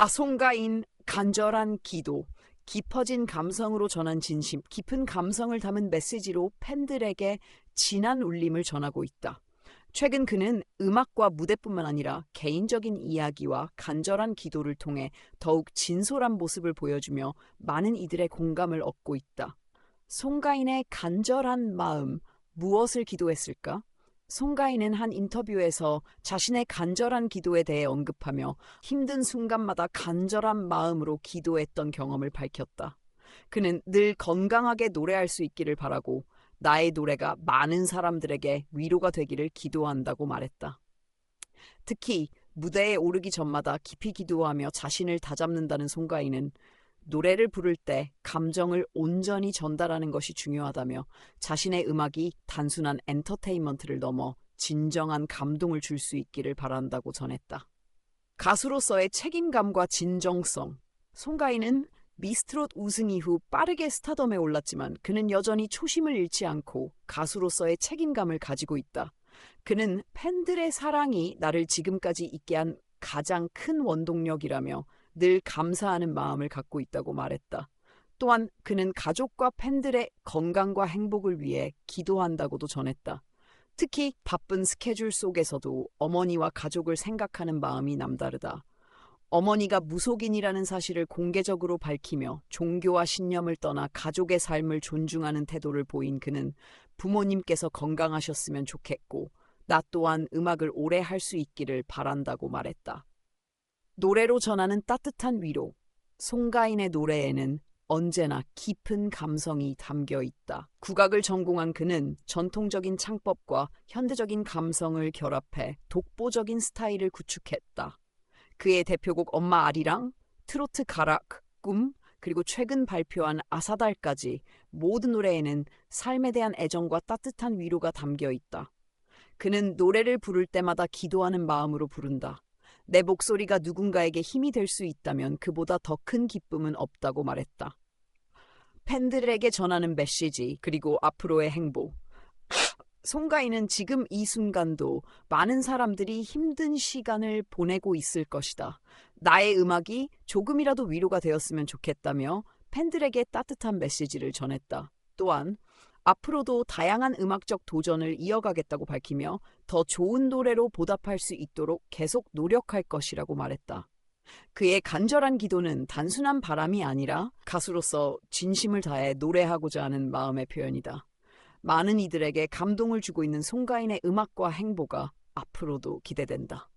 아송가인 간절한 기도, 깊어진 감성으로 전한 진심, 깊은 감성을 담은 메시지로 팬들에게 진한 울림을 전하고 있다. 최근 그는 음악과 무대뿐만 아니라 개인적인 이야기와 간절한 기도를 통해 더욱 진솔한 모습을 보여주며 많은 이들의 공감을 얻고 있다. 송가인의 간절한 마음, 무엇을 기도했을까? 송가인은 한 인터뷰에서 자신의 간절한 기도에 대해 언급하며 힘든 순간마다 간절한 마음으로 기도했던 경험을 밝혔다. 그는 늘 건강하게 노래할 수 있기를 바라고 나의 노래가 많은 사람들에게 위로가 되기를 기도한다고 말했다. 특히 무대에 오르기 전마다 깊이 기도하며 자신을 다잡는다는 송가인은 노래를 부를 때 감정을 온전히 전달하는 것이 중요하다며 자신의 음악이 단순한 엔터테인먼트를 넘어 진정한 감동을 줄 수 있기를 바란다고 전했다. 가수로서의 책임감과 진정성. 송가인은 미스트롯 우승 이후 빠르게 스타덤에 올랐지만 그는 여전히 초심을 잃지 않고 가수로서의 책임감을 가지고 있다. 그는 팬들의 사랑이 나를 지금까지 있게 한 가장 큰 원동력이라며 늘 감사하는 마음을 갖고 있다고 말했다. 또한 그는 가족과 팬들의 건강과 행복을 위해 기도한다고도 전했다. 특히 바쁜 스케줄 속에서도 어머니와 가족을 생각하는 마음이 남다르다. 어머니가 무속인이라는 사실을 공개적으로 밝히며 종교와 신념을 떠나 가족의 삶을 존중하는 태도를 보인 그는 부모님께서 건강하셨으면 좋겠고 나 또한 음악을 오래 할 수 있기를 바란다고 말했다. 노래로 전하는 따뜻한 위로. 송가인의 노래에는 언제나 깊은 감성이 담겨 있다. 국악을 전공한 그는 전통적인 창법과 현대적인 감성을 결합해 독보적인 스타일을 구축했다. 그의 대표곡 엄마 아리랑, 트로트 가락, 꿈, 그리고 최근 발표한 아사달까지 모든 노래에는 삶에 대한 애정과 따뜻한 위로가 담겨 있다. 그는 노래를 부를 때마다 기도하는 마음으로 부른다. 내 목소리가 누군가에게 힘이 될 수 있다면 그보다 더 큰 기쁨은 없다고 말했다. 팬들에게 전하는 메시지, 그리고 앞으로의 행복. 송가인은 지금 이 순간도 많은 사람들이 힘든 시간을 보내고 있을 것이다. 나의 음악이 조금이라도 위로가 되었으면 좋겠다며 팬들에게 따뜻한 메시지를 전했다. 또한 앞으로도 다양한 음악적 도전을 이어가겠다고 밝히며 더 좋은 노래로 보답할 수 있도록 계속 노력할 것이라고 말했다. 그의 간절한 기도는 단순한 바람이 아니라 가수로서 진심을 다해 노래하고자 하는 마음의 표현이다. 많은 이들에게 감동을 주고 있는 송가인의 음악과 행보가 앞으로도 기대된다.